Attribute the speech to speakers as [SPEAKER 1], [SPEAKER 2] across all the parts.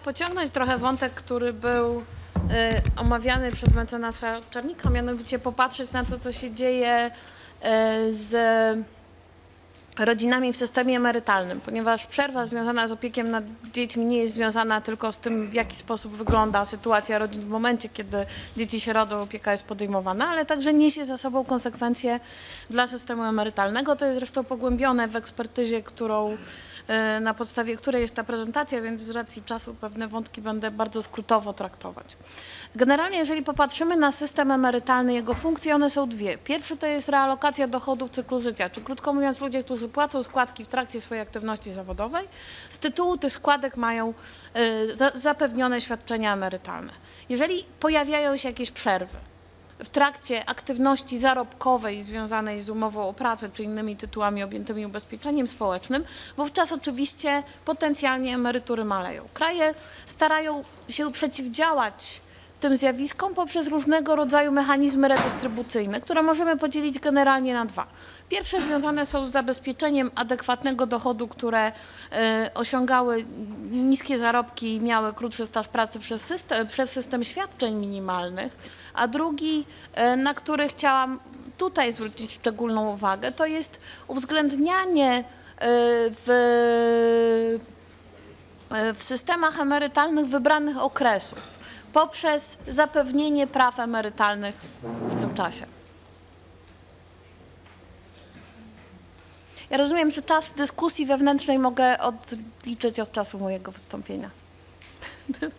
[SPEAKER 1] pociągnąć trochę wątek, który był y, omawiany przez mecenasa Czarnika, mianowicie popatrzeć na to, co się dzieje y, z rodzinami w systemie emerytalnym, ponieważ przerwa związana z opiekiem nad dziećmi nie jest związana tylko z tym, w jaki sposób wygląda sytuacja rodzin w momencie, kiedy dzieci się rodzą, opieka jest podejmowana, ale także niesie za sobą konsekwencje dla systemu emerytalnego. To jest zresztą pogłębione w ekspertyzie, którą na podstawie której jest ta prezentacja, więc z racji czasu pewne wątki będę bardzo skrótowo traktować. Generalnie, jeżeli popatrzymy na system emerytalny, jego funkcje, one są dwie. Pierwszy to jest realokacja dochodów cyklu życia, czy krótko mówiąc ludzie, którzy płacą składki w trakcie swojej aktywności zawodowej, z tytułu tych składek mają za- zapewnione świadczenia emerytalne. Jeżeli pojawiają się jakieś przerwy, w trakcie aktywności zarobkowej związanej z umową o pracę czy innymi tytułami objętymi ubezpieczeniem społecznym, wówczas oczywiście potencjalnie emerytury maleją. Kraje starają się przeciwdziałać tym zjawiskom poprzez różnego rodzaju mechanizmy redystrybucyjne, które możemy podzielić generalnie na dwa. Pierwsze związane są z zabezpieczeniem adekwatnego dochodu, które e, osiągały niskie zarobki i miały krótszy staż pracy przez system, przez system świadczeń minimalnych, a drugi, e, na który chciałam tutaj zwrócić szczególną uwagę, to jest uwzględnianie e, w w systemach emerytalnych wybranych okresów poprzez zapewnienie praw emerytalnych w tym czasie. Ja rozumiem, że czas dyskusji wewnętrznej mogę odliczyć od czasu mojego wystąpienia.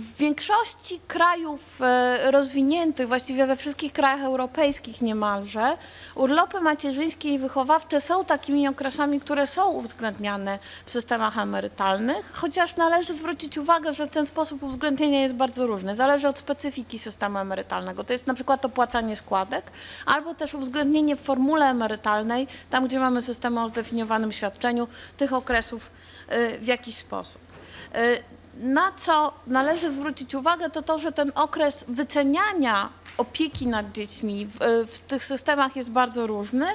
[SPEAKER 1] E, w większości krajów e, rozwiniętych, właściwie we wszystkich krajach europejskich niemalże, urlopy macierzyńskie i wychowawcze są takimi okresami, które są uwzględniane w systemach emerytalnych, chociaż należy zwrócić uwagę, że ten sposób uwzględnienia jest bardzo różny. Zależy od specyfiki systemu emerytalnego. To jest na przykład opłacanie składek, albo też uwzględnienie w formule emerytalnej, tam gdzie mamy system o zdefiniowanym świadczeniu, tych okresów e, w jakiś sposób. Na co należy zwrócić uwagę, to to, że ten okres wyceniania opieki nad dziećmi w, w tych systemach jest bardzo różny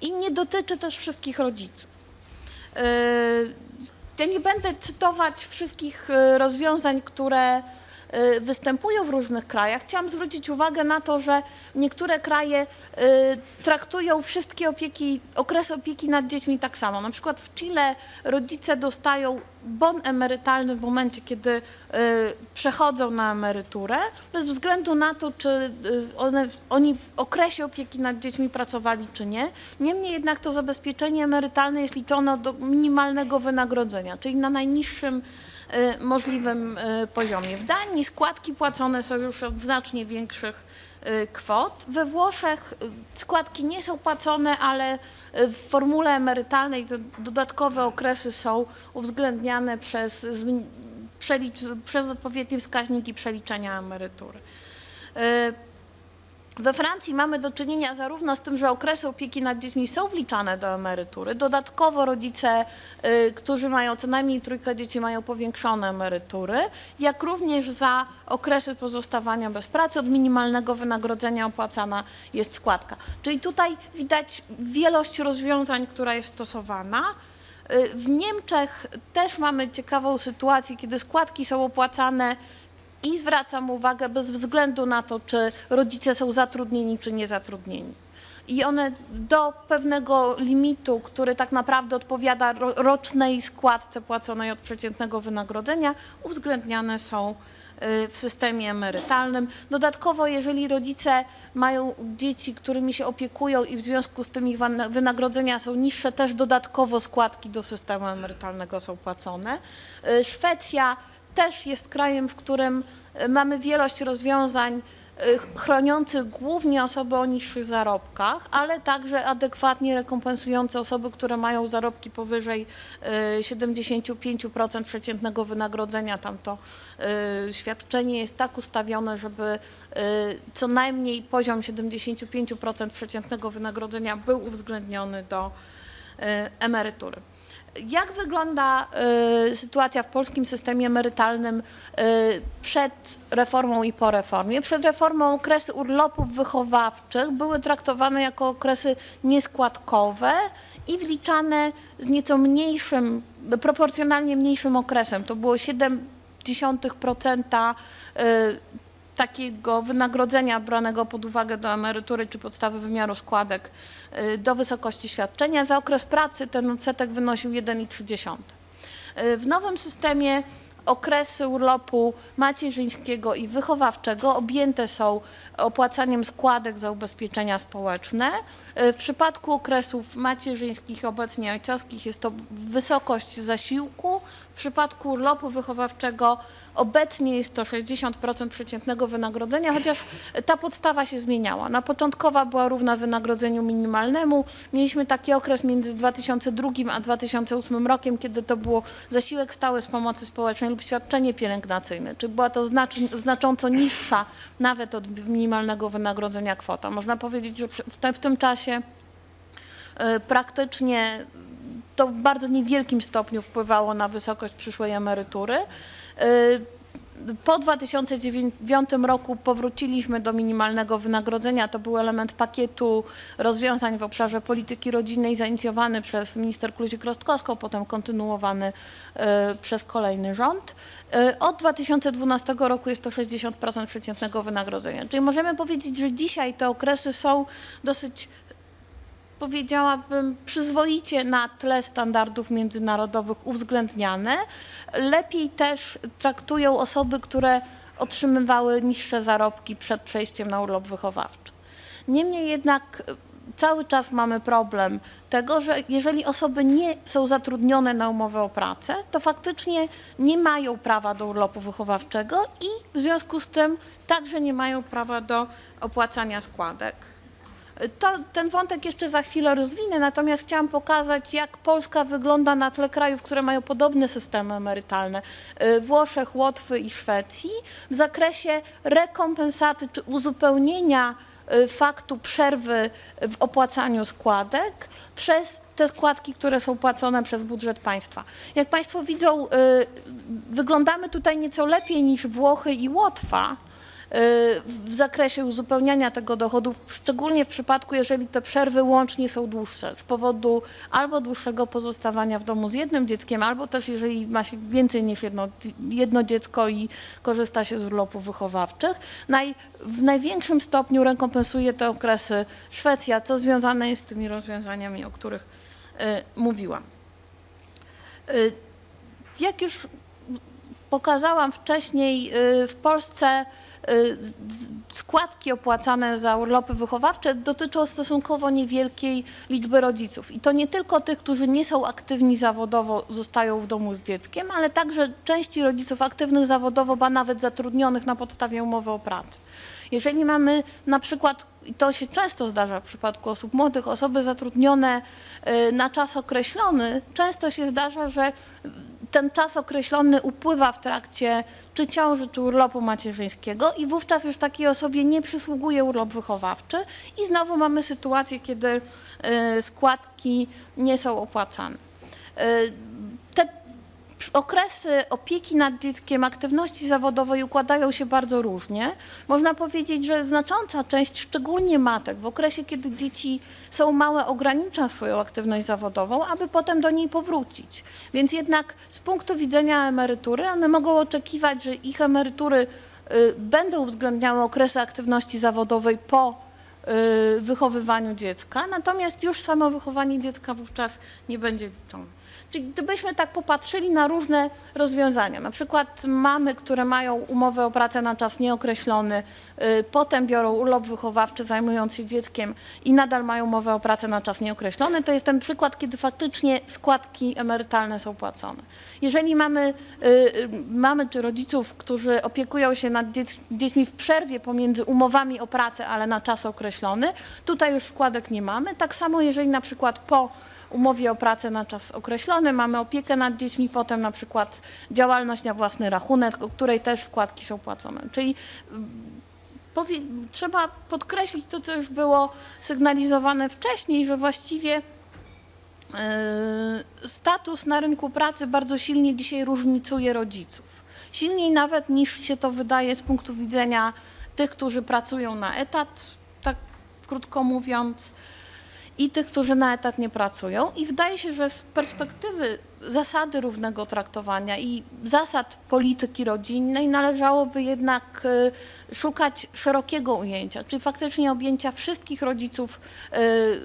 [SPEAKER 1] i nie dotyczy też wszystkich rodziców. Yy, Ja nie będę cytować wszystkich yy, rozwiązań, które występują w różnych krajach. Chciałam zwrócić uwagę na to, że niektóre kraje yy, traktują wszystkie opieki, okresy opieki nad dziećmi tak samo. Na przykład w Chile rodzice dostają bon emerytalny w momencie, kiedy y, przechodzą na emeryturę, bez względu na to, czy y, one, oni w okresie opieki nad dziećmi pracowali, czy nie. Niemniej jednak to zabezpieczenie emerytalne jest liczone do minimalnego wynagrodzenia, czyli na najniższym y, możliwym y, poziomie. W Danii składki płacone są już od znacznie większych y, kwot. We Włoszech y, składki nie są płacone, ale y, w formule emerytalnej dodatkowe okresy są uwzględniane przez, przez odpowiednie wskaźniki przeliczenia emerytury. We Francji mamy do czynienia zarówno z tym, że okresy opieki nad dziećmi są wliczane do emerytury. Dodatkowo rodzice, y, którzy mają co najmniej trójkę dzieci, mają powiększone emerytury, jak również za okresy pozostawania bez pracy od minimalnego wynagrodzenia opłacana jest składka. Czyli tutaj widać wielość rozwiązań, która jest stosowana. Y, W Niemczech też mamy ciekawą sytuację, kiedy składki są opłacane i zwracam uwagę bez względu na to, czy rodzice są zatrudnieni, czy niezatrudnieni. I one do pewnego limitu, który tak naprawdę odpowiada ro- rocznej składce płaconej od przeciętnego wynagrodzenia, uwzględniane są y, w systemie emerytalnym. Dodatkowo, jeżeli rodzice mają dzieci, którymi się opiekują i w związku z tym ich wynagrodzenia są niższe, też dodatkowo składki do systemu emerytalnego są płacone. Y, Szwecja też jest krajem, w którym y, mamy wielość rozwiązań y, chroniących głównie osoby o niższych zarobkach, ale także adekwatnie rekompensujące osoby, które mają zarobki powyżej y, 75% przeciętnego wynagrodzenia. Tam to świadczenie jest tak ustawione, żeby co najmniej poziom 75% przeciętnego wynagrodzenia był uwzględniony do emerytury. Jak wygląda y, sytuacja w polskim systemie emerytalnym y, przed reformą i po reformie? Przed reformą okresy urlopów wychowawczych były traktowane jako okresy nieskładkowe i wliczane z nieco mniejszym, proporcjonalnie mniejszym okresem. To było 0,7% y, takiego wynagrodzenia branego pod uwagę do emerytury czy podstawy wymiaru składek y, do wysokości świadczenia. Za okres pracy ten odsetek wynosił 1,3. Y, W nowym systemie okresy urlopu macierzyńskiego i wychowawczego objęte są opłacaniem składek za ubezpieczenia społeczne. Y, W przypadku okresów macierzyńskich obecnie ojcowskich jest to wysokość zasiłku. W przypadku urlopu wychowawczego obecnie jest to 60% przeciętnego wynagrodzenia, chociaż ta podstawa się zmieniała. Na początkowa była równa wynagrodzeniu minimalnemu. Mieliśmy taki okres między 2002 a 2008 rokiem, kiedy to było zasiłek stały z pomocy społecznej lub świadczenie pielęgnacyjne, czyli była to znacz- znacząco niższa nawet od minimalnego wynagrodzenia kwota. Można powiedzieć, że w, tym czasie y, praktycznie to w bardzo niewielkim stopniu wpływało na wysokość przyszłej emerytury. Y, Po 2009 roku powróciliśmy do minimalnego wynagrodzenia. To był element pakietu rozwiązań w obszarze polityki rodzinnej zainicjowany przez minister Kluzik-Rostkowską, potem kontynuowany y, przez kolejny rząd. Y, Od 2012 roku jest to 60% przeciętnego wynagrodzenia. Czyli możemy powiedzieć, że dzisiaj te okresy są dosyć powiedziałabym, przyzwoicie na tle standardów międzynarodowych uwzględniane. Lepiej też traktują osoby, które otrzymywały niższe zarobki przed przejściem na urlop wychowawczy. Niemniej jednak e, cały czas mamy problem tego, że jeżeli osoby nie są zatrudnione na umowę o pracę, to faktycznie nie mają prawa do urlopu wychowawczego i w związku z tym także nie mają prawa do opłacania składek. To, ten wątek jeszcze za chwilę rozwinę, natomiast chciałam pokazać, jak Polska wygląda na tle krajów, które mają podobne systemy emerytalne, y, Włoszech, Łotwy i Szwecji, w zakresie rekompensaty czy uzupełnienia y, faktu przerwy w opłacaniu składek przez te składki, które są płacone przez budżet państwa. Jak Państwo widzą, y, wyglądamy tutaj nieco lepiej niż Włochy i Łotwa, w zakresie uzupełniania tego dochodu, szczególnie w przypadku, jeżeli te przerwy łącznie są dłuższe, z powodu albo dłuższego pozostawania w domu z jednym dzieckiem, albo też jeżeli ma się więcej niż jedno, jedno dziecko i korzysta się z urlopów wychowawczych. Naj, w największym stopniu rekompensuje te okresy Szwecja, co związane jest z tymi rozwiązaniami, o których y, mówiłam. Y, jak już pokazałam wcześniej, y, w Polsce y, składki opłacane za urlopy wychowawcze dotyczą stosunkowo niewielkiej liczby rodziców. I to nie tylko tych, którzy nie są aktywni zawodowo, zostają w domu z dzieckiem, ale także części rodziców aktywnych zawodowo, ba nawet zatrudnionych na podstawie umowy o pracę. Jeżeli mamy na przykład, i to się często zdarza w przypadku osób młodych, osoby zatrudnione y, na czas określony, często się zdarza, że ten czas określony upływa w trakcie czy ciąży, czy urlopu macierzyńskiego i wówczas już takiej osobie nie przysługuje urlop wychowawczy i znowu mamy sytuację, kiedy y, składki nie są opłacane. Okresy opieki nad dzieckiem, aktywności zawodowej układają się bardzo różnie. Można powiedzieć, że znacząca część, szczególnie matek, w okresie, kiedy dzieci są małe, ogranicza swoją aktywność zawodową, aby potem do niej powrócić. Więc jednak z punktu widzenia emerytury, one mogą oczekiwać, że ich emerytury y, będą uwzględniały okresy aktywności zawodowej po y, wychowywaniu dziecka, natomiast już samo wychowanie dziecka wówczas nie będzie liczone. Czyli gdybyśmy tak popatrzyli na różne rozwiązania, na przykład mamy, które mają umowę o pracę na czas nieokreślony, y, potem biorą urlop wychowawczy zajmując się dzieckiem i nadal mają umowę o pracę na czas nieokreślony, to jest ten przykład, kiedy faktycznie składki emerytalne są płacone. Jeżeli mamy, y, y, mamy czy rodziców, którzy opiekują się nad dziećmi w przerwie pomiędzy umowami o pracę, ale na czas określony, tutaj już składek nie mamy. Tak samo jeżeli na przykład po umowie o pracę na czas określony, mamy opiekę nad dziećmi, potem na przykład działalność na własny rachunek, o której też składki są płacone. Czyli mm, trzeba podkreślić to, co już było sygnalizowane wcześniej, że właściwie Yy, status na rynku pracy bardzo silnie dzisiaj różnicuje rodziców. Silniej nawet niż się to wydaje z punktu widzenia tych, którzy pracują na etat, tak krótko mówiąc. I tych, którzy na etat nie pracują. I wydaje się, że z perspektywy zasady równego traktowania i zasad polityki rodzinnej należałoby jednak y, szukać szerokiego ujęcia, czyli faktycznie objęcia wszystkich rodziców y,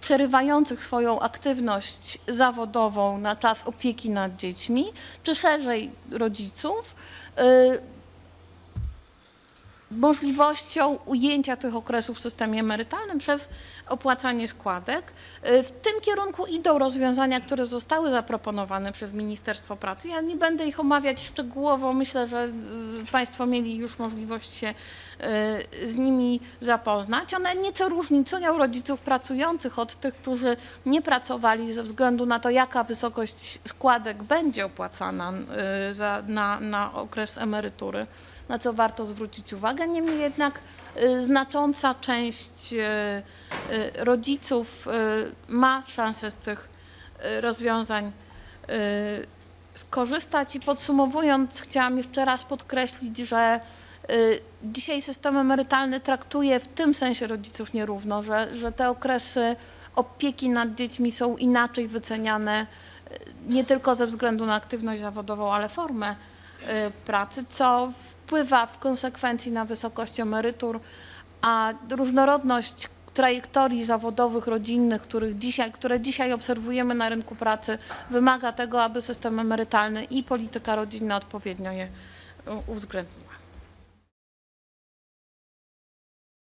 [SPEAKER 1] przerywających swoją aktywność zawodową na czas opieki nad dziećmi, czy szerzej rodziców. Możliwością ujęcia tych okresów w systemie emerytalnym przez opłacanie składek. Y, W tym kierunku idą rozwiązania, które zostały zaproponowane przez Ministerstwo Pracy. Ja nie będę ich omawiać szczegółowo. Myślę, że y, Państwo mieli już możliwość się y, z nimi zapoznać. One nieco różnicują rodziców pracujących od tych, którzy nie pracowali ze względu na to, jaka wysokość składek będzie opłacana za, na, na okres emerytury na co warto zwrócić uwagę. Niemniej jednak y, znacząca część y, y, rodziców ma szansę z tych rozwiązań skorzystać. I podsumowując, chciałam jeszcze raz podkreślić, że dzisiaj system emerytalny traktuje w tym sensie rodziców nierówno, że, że te okresy opieki nad dziećmi są inaczej wyceniane nie tylko ze względu na aktywność zawodową, ale formę pracy, co wpływa w konsekwencji na wysokość emerytur, a różnorodność trajektorii zawodowych, rodzinnych, których dzisiaj, które dzisiaj obserwujemy na rynku pracy, wymaga tego, aby system emerytalny i polityka rodzinna odpowiednio je u- uwzględnić.